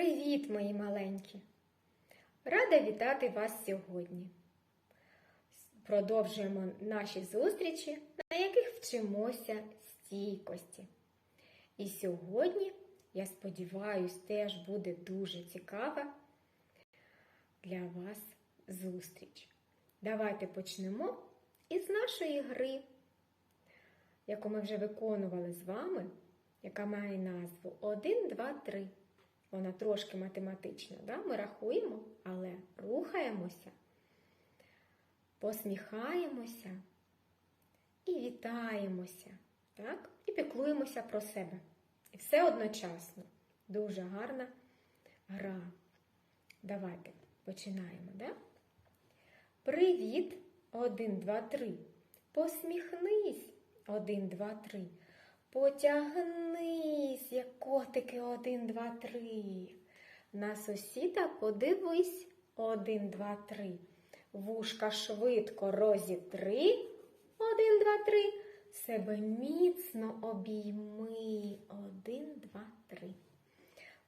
Привіт, мої маленькі! Рада вітати вас сьогодні. Продовжуємо наші зустрічі, на яких вчимося стійкості. І сьогодні, я сподіваюсь, теж буде дуже цікава для вас зустріч. Давайте почнемо із нашої гри, яку ми вже виконували з вами, яка має назву 1, 2, 3. Вона трошки математична. Да? Ми рахуємо, але рухаємося, посміхаємося і вітаємося. Так? І піклуємося про себе. І все одночасно. Дуже гарна гра. Давайте починаємо. Да? Привіт! Один, два, три. Посміхнись. Один, два, три. Потягнись, як котики, один, два, три. На сусіда подивись, один, два, три. Вушка швидко розітри, один, два, три. Себе міцно обійми, один, два, три.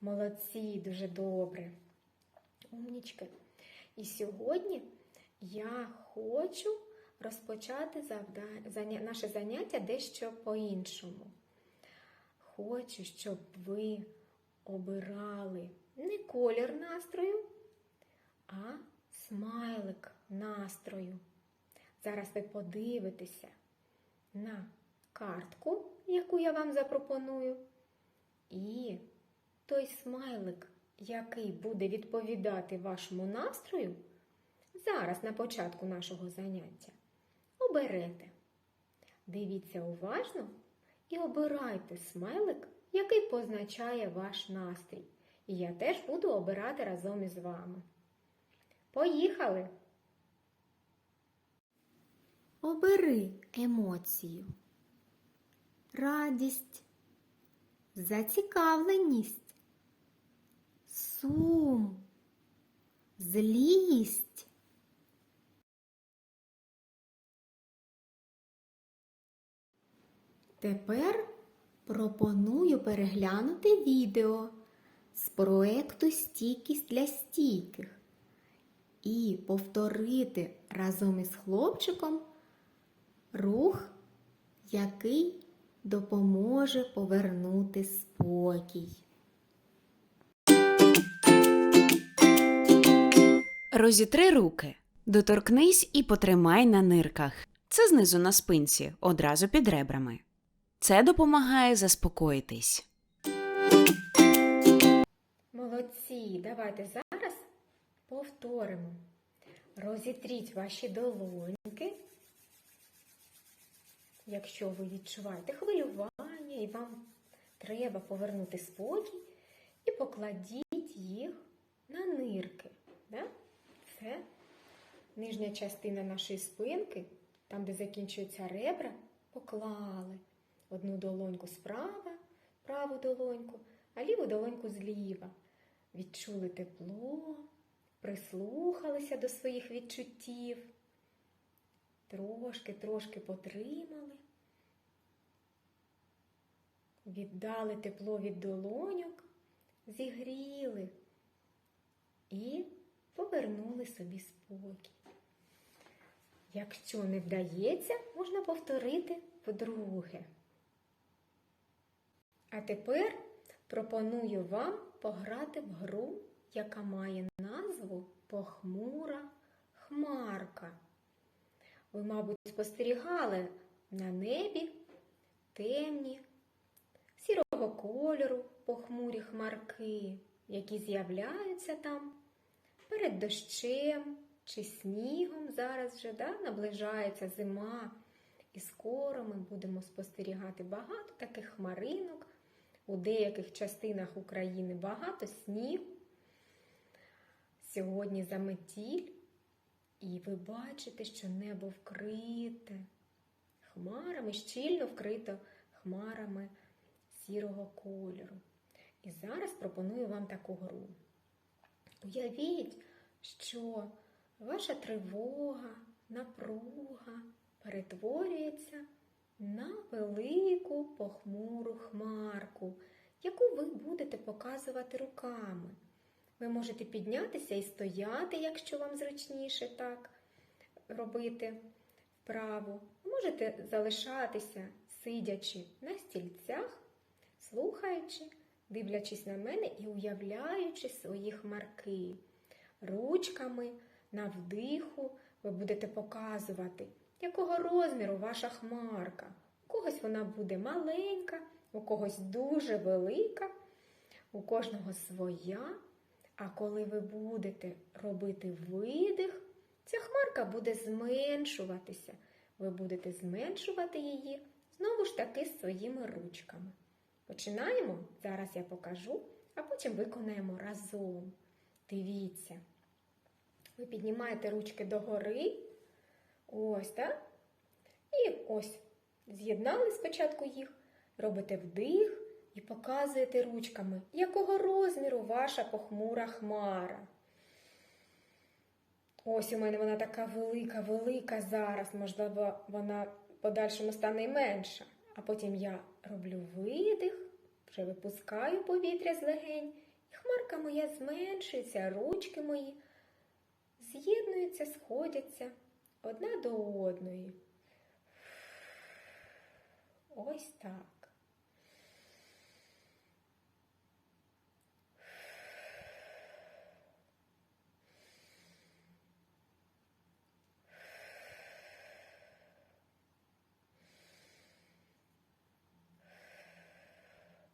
Молодці, дуже добре. Умнічки. І сьогодні я хочу розпочати завдання, наше заняття дещо по-іншому. Хочу, щоб ви обирали не колір настрою, а смайлик настрою. Зараз ви подивитеся на картку, яку я вам запропоную, і той смайлик, який буде відповідати вашому настрою, зараз на початку нашого заняття оберете. Дивіться уважно і обирайте смайлик, який позначає ваш настрій. І я теж буду обирати разом із вами. Поїхали! Обери емоцію, радість, зацікавленість, сум, злість. Тепер пропоную переглянути відео з проекту Стійкість для стійких і повторити разом із хлопчиком рух, який допоможе повернути спокій. Розітри руки. Доторкнись і потримай на нирках. Це знизу на спинці, одразу під ребрами. Це допомагає заспокоїтись. Молодці, давайте зараз повторимо. Розітріть ваші долоньки, якщо ви відчуваєте хвилювання і вам треба повернути спокій, і покладіть їх на нирки. Да? Це нижня частина нашої спинки, там, де закінчуються ребра, поклали одну долоньку справа, праву долоньку, а ліву долоньку зліва. Відчули тепло, прислухалися до своїх відчуттів, трошки-трошки потримали, віддали тепло від долоньок, зігріли і повернули собі спокій. Якщо не вдається, можна повторити вдруге. А тепер пропоную вам пограти в гру, яка має назву Похмура хмарка. Ви, мабуть, спостерігали на небі темні, сірого кольору похмурі хмарки, які з'являються там перед дощем чи снігом. Зараз вже да, наближається зима. І скоро ми будемо спостерігати багато таких хмаринок. У деяких частинах України багато снігу. Сьогодні заметіль, і ви бачите, що небо вкрите хмарами, щільно вкрито хмарами сірого кольору. І зараз пропоную вам таку гру. Уявіть, що ваша тривога, напруга перетворюється на велику похмуру хмарку, яку ви будете показувати руками. Ви можете піднятися і стояти, якщо вам зручніше так робити вправу. Можете залишатися, сидячи на стільцях, слухаючи, дивлячись на мене і уявляючи свої хмарки. Ручками на вдиху ви будете показувати, якого розміру ваша хмарка. У когось вона буде маленька, у когось дуже велика, у кожного своя. А коли ви будете робити видих, ця хмарка буде зменшуватися. Ви будете зменшувати її знову ж таки своїми ручками. Починаємо. Зараз я покажу, а потім виконаємо разом. Дивіться. Ви піднімаєте ручки догори. Ось, так? І ось з'єднали спочатку їх, робите вдих і показуєте ручками, якого розміру ваша похмура хмара. Ось у мене вона така велика, велика зараз, можливо, вона в подальшому стане менша. А потім я роблю видих, вже випускаю повітря з легень, і хмарка моя зменшується, ручки мої з'єднуються, сходяться одна до одної. Ось так.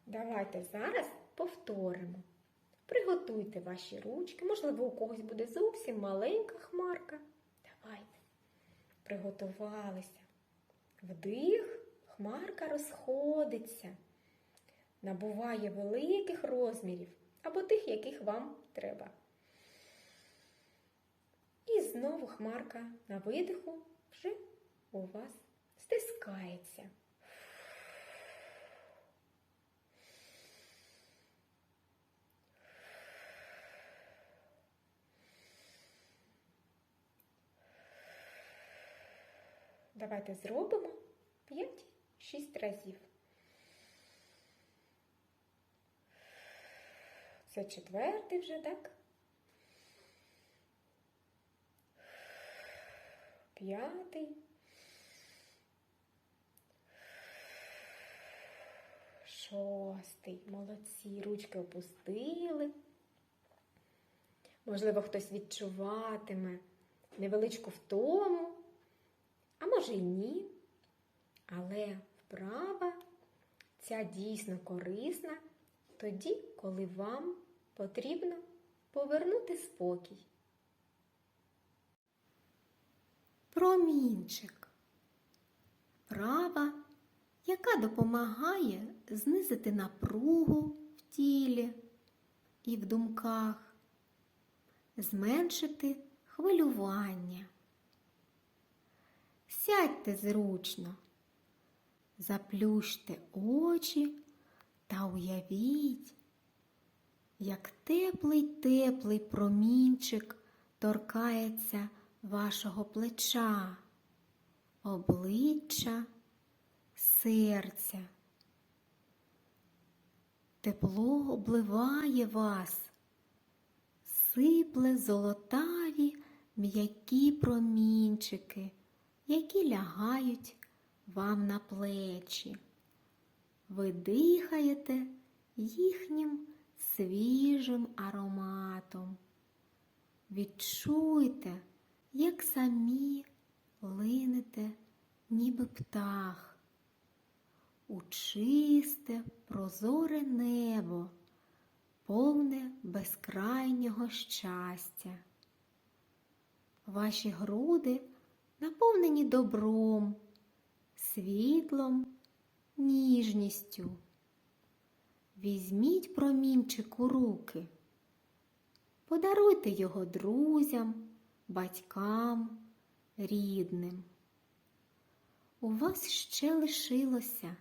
Давайте зараз повторимо. Приготуйте ваші ручки. Можливо, у когось буде зовсім маленька хмарка. Давайте. Приготувалися. Вдих, хмарка розходиться, набуває великих розмірів або тих, яких вам треба. І знову хмарка на видиху вже у вас стискається. Давайте зробимо 5-6 разів. Це четвертий вже, так? П'ятий. Шостий. Молодці. Ручки опустили. Можливо, хтось відчуватиме невеличку втому, може ні. Але вправа ця дійсно корисна тоді, коли вам потрібно повернути спокій. Промінчик. Вправа, яка допомагає знизити напругу в тілі і в думках, зменшити хвилювання. Сядьте зручно, заплющте очі та уявіть, як теплий теплий промінчик торкається вашого плеча, обличчя, серця. Тепло обливає вас, сипле золотаві м'які промінчики, які лягають вам на плечі. Ви дихаєте їхнім свіжим ароматом. Відчуйте, як самі линете, ніби птах, у чисте, прозоре небо, повне безкрайнього щастя. Ваші груди наповнені добром, світлом, ніжністю. Візьміть промінчик у руки, подаруйте його друзям, батькам, рідним. У вас ще лишилося.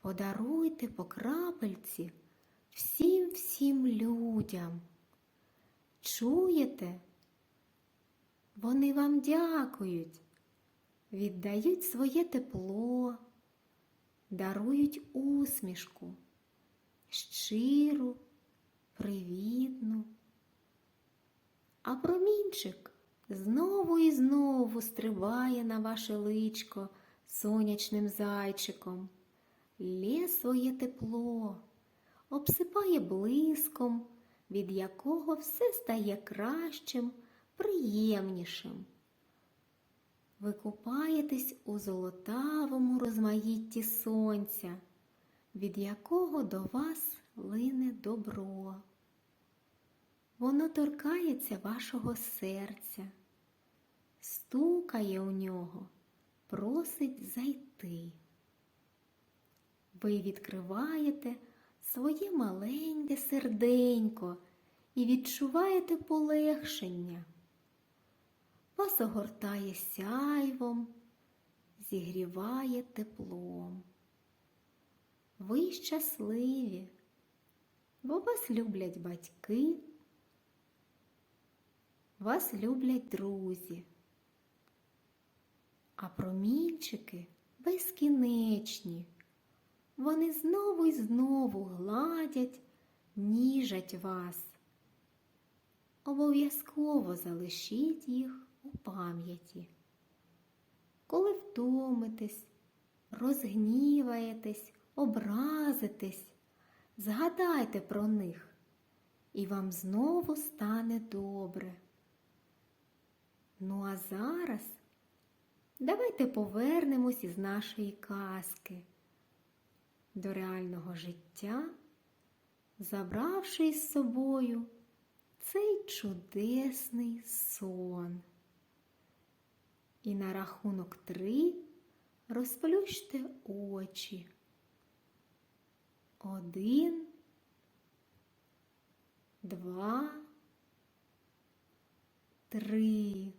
Подаруйте по крапельці всім всім людям. Чуєте? Вони вам дякують, віддають своє тепло, дарують усмішку, щиру, привітну. А промінчик знову і знову стрибає на ваше личко сонячним зайчиком, лє своє тепло, обсипає блиском, від якого все стає кращим, приємнішим. Ви купаєтесь у золотавому розмаїтті сонця, від якого до вас лине добро. Воно торкається вашого серця, стукає у нього, просить зайти. Ви відкриваєте своє маленьке серденько і відчуваєте полегшення. Вас огортає сяйвом, зігріває теплом. Ви щасливі, бо вас люблять батьки, вас люблять друзі, а промінчики безкінечні. Вони знову і знову гладять, ніжать вас. Обов'язково залишіть їх у пам'яті. Коли втомитесь, розгніваєтесь, образитесь, згадайте про них, і вам знову стане добре. Ну а зараз давайте повернемось із нашої казки до реального життя, забравши із собою цей чудесний сон. І на рахунок три розплющте очі. Один, два, три.